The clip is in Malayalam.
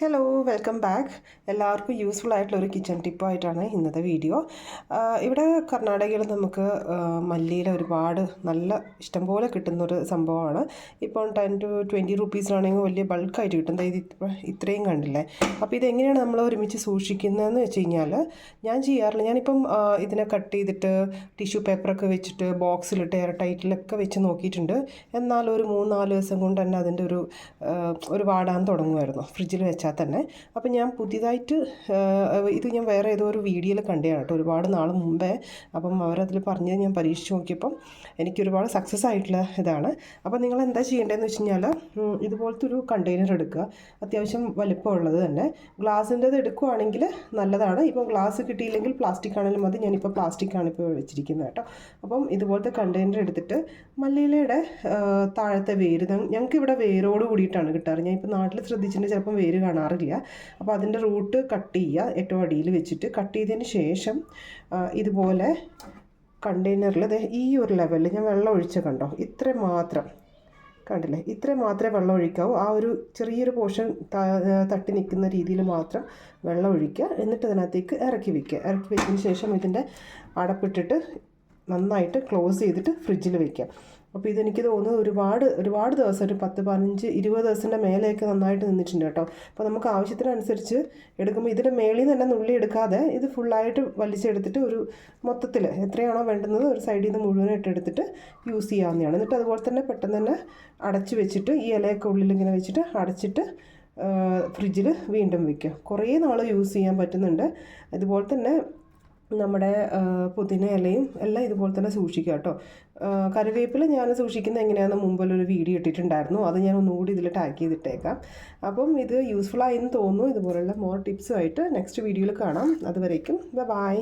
ഹലോ വെൽക്കം ബാക്ക് എല്ലാവർക്കും യൂസ്ഫുൾ ആയിട്ടുള്ള ഒരു കിച്ചൺ ടിപ്പായിട്ടാണ് ഇന്നത്തെ വീഡിയോ ഇവിടെ കർണാടകയിൽ നമുക്ക് മല്ലിയില ഒരുപാട് നല്ല ഇഷ്ടംപോലെ കിട്ടുന്നൊരു സംഭവമാണ്. ഇപ്പോൾ ടെൻ ടു ട്വന്റി റുപ്പീസിനാണെങ്കിൽ വലിയ ബൾക്കായിട്ട് കിട്ടും. ഇത് ഇത്ര- ഇത്രയും കണ്ടില്ലേ? അപ്പോൾ ഇതെങ്ങനെയാണ് നമ്മൾ ഒരുമിച്ച് സൂക്ഷിക്കുന്നതെന്ന് വെച്ച് കഴിഞ്ഞാൽ ഞാൻ ചെയ്യാറില്ല. ഞാനിപ്പം ഇതിനെ കട്ട് ചെയ്തിട്ട് ടിഷ്യൂ പേപ്പറൊക്കെ വെച്ചിട്ട് ബോക്സിലിട്ട് എയർ ടൈറ്റിലൊക്കെ വെച്ച് നോക്കിയിട്ടുണ്ട്. എന്നാൽ ഒരു മൂന്നാൽ ദിവസം കൊണ്ട് തന്നെ അതിന്റെ ഒരു ഒരു വാടാൻ തുടങ്ങുമായിരുന്നു. ഫ്രിഡ്ജിൽ വെച്ചാൽ തന്നെ അപ്പം ഞാൻ പുതിയതായിട്ട് ഇത് ഞാൻ വേറെ ഏതോ ഒരു വീഡിയോയിൽ കണ്ടതാണ് കേട്ടോ. ഒരുപാട് നാൾ മുമ്പേ അപ്പം അവരതിൽ പറഞ്ഞത് ഞാൻ പരീക്ഷിച്ച് നോക്കിയപ്പം എനിക്ക് ഒരുപാട് സക്സസ് ആയിട്ടുള്ള ഇതാണ്. അപ്പം നിങ്ങൾ എന്താ ചെയ്യേണ്ടതെന്ന് വെച്ച് കഴിഞ്ഞാൽ ഇതുപോലത്തെ ഒരു കണ്ടെയ്നർ എടുക്കുക. അത്യാവശ്യം വലിപ്പമുള്ളത് തന്നെ. ഗ്ലാസിന്റെത് എടുക്കുവാണെങ്കിൽ നല്ലതാണ്. ഇപ്പം ഗ്ലാസ് കിട്ടിയില്ലെങ്കിൽ പ്ലാസ്റ്റിക് ആണെങ്കിലും മതി. ഞാനിപ്പോൾ പ്ലാസ്റ്റിക് ആണ് ഇപ്പോൾ വെച്ചിരിക്കുന്നത് കേട്ടോ. അപ്പം ഇതുപോലത്തെ കണ്ടെയ്നർ എടുത്തിട്ട് മല്ലിയിലയുടെ താഴത്തെ വേര് ഞങ്ങൾക്ക് ഇവിടെ വേരോട് കൂടിയിട്ടാണ് കിട്ടാറ്. ഞാൻ ഇപ്പോൾ നാട്ടിൽ ശ്രദ്ധിച്ചിട്ടുണ്ടെങ്കിൽ ചിലപ്പം വേര് കാണാറില്ല. അപ്പോൾ അതിന്റെ റൂട്ട് കട്ട് ചെയ്യുക. ഏറ്റവും അടിയിൽ വെച്ചിട്ട് കട്ട് ചെയ്തതിന് ശേഷം ഇതുപോലെ കണ്ടെയ്നറിൽ ഈ ഒരു ലെവലിൽ ഞാൻ വെള്ളം ഒഴിച്ച കണ്ടോ? ഇത്ര മാത്രം. കണ്ടില്ലേ? ഇത്ര മാത്രമേ വെള്ളം ഒഴിക്കാവൂ. ആ ഒരു ചെറിയൊരു പോർഷൻ തട്ടി നിൽക്കുന്ന രീതിയിൽ മാത്രം വെള്ളം ഒഴിക്കുക. എന്നിട്ട് അതിനകത്തേക്ക് ഇറക്കി വയ്ക്കുക ഇറക്കി വെച്ചതിന് ശേഷം ഇതിന്റെ അടപ്പിട്ടിട്ട് നന്നായിട്ട് ക്ലോസ് ചെയ്തിട്ട് ഫ്രിഡ്ജിൽ വെക്കാം അപ്പോൾ ഇതെനിക്ക് തോന്നുന്നത് ഒരുപാട് ഒരുപാട് ദിവസം ഒരു പത്ത് പതിനഞ്ച് ഇരുപത് ദിവസത്തിന്റെ മേലെയൊക്കെ നന്നായിട്ട് നിന്നിട്ടുണ്ട് കേട്ടോ. അപ്പോൾ നമുക്ക് ആവശ്യത്തിനനുസരിച്ച് എടുക്കുമ്പോൾ ഇതിന്റെ മേളിൽ നിന്ന് തന്നെ നുള്ളി എടുക്കാതെ ഇത് ഫുള്ളായിട്ട് വലിച്ചെടുത്തിട്ട് ഒരു മൊത്തത്തിൽ എത്രയാണോ വേണ്ടുന്നത് ഒരു സൈഡിൽ നിന്ന് മുഴുവനായിട്ട് എടുത്തിട്ട് യൂസ് ചെയ്യാവുന്നതാണ്. എന്നിട്ട് അതുപോലെ തന്നെ പെട്ടെന്ന് തന്നെ അടച്ച് വെച്ചിട്ട് ഈ ഇലയൊക്കെ ഉള്ളിൽ ഇങ്ങനെ വെച്ചിട്ട് അടച്ചിട്ട് ഫ്രിഡ്ജിൽ വീണ്ടും വയ്ക്കുക കുറേ നാൾ യൂസ് ചെയ്യാൻ പറ്റുന്നുണ്ട്. അതുപോലെ തന്നെ നമ്മുടെ പുതിന ഇലയും എല്ലാം ഇതുപോലെ തന്നെ സൂക്ഷിക്കുക കേട്ടോ. കറിവേപ്പില ഞാൻ സൂക്ഷിക്കുന്നത് എങ്ങനെയാണെന്ന് മുമ്പിലൊരു വീഡിയോ ഇട്ടിട്ടുണ്ടായിരുന്നു. അത് ഞാൻ ഒന്നുകൂടി ഇതിൽ ടാഗ് ചെയ്തിട്ടേക്കാം. അപ്പം ഇത് യൂസ്ഫുൾ ആയി എന്ന് തോന്നുന്നു. ഇതുപോലുള്ള മോർ ടിപ്സുമായിട്ട് നെക്സ്റ്റ് വീഡിയോയിൽ കാണാം. അതുവരേക്കും ബൈ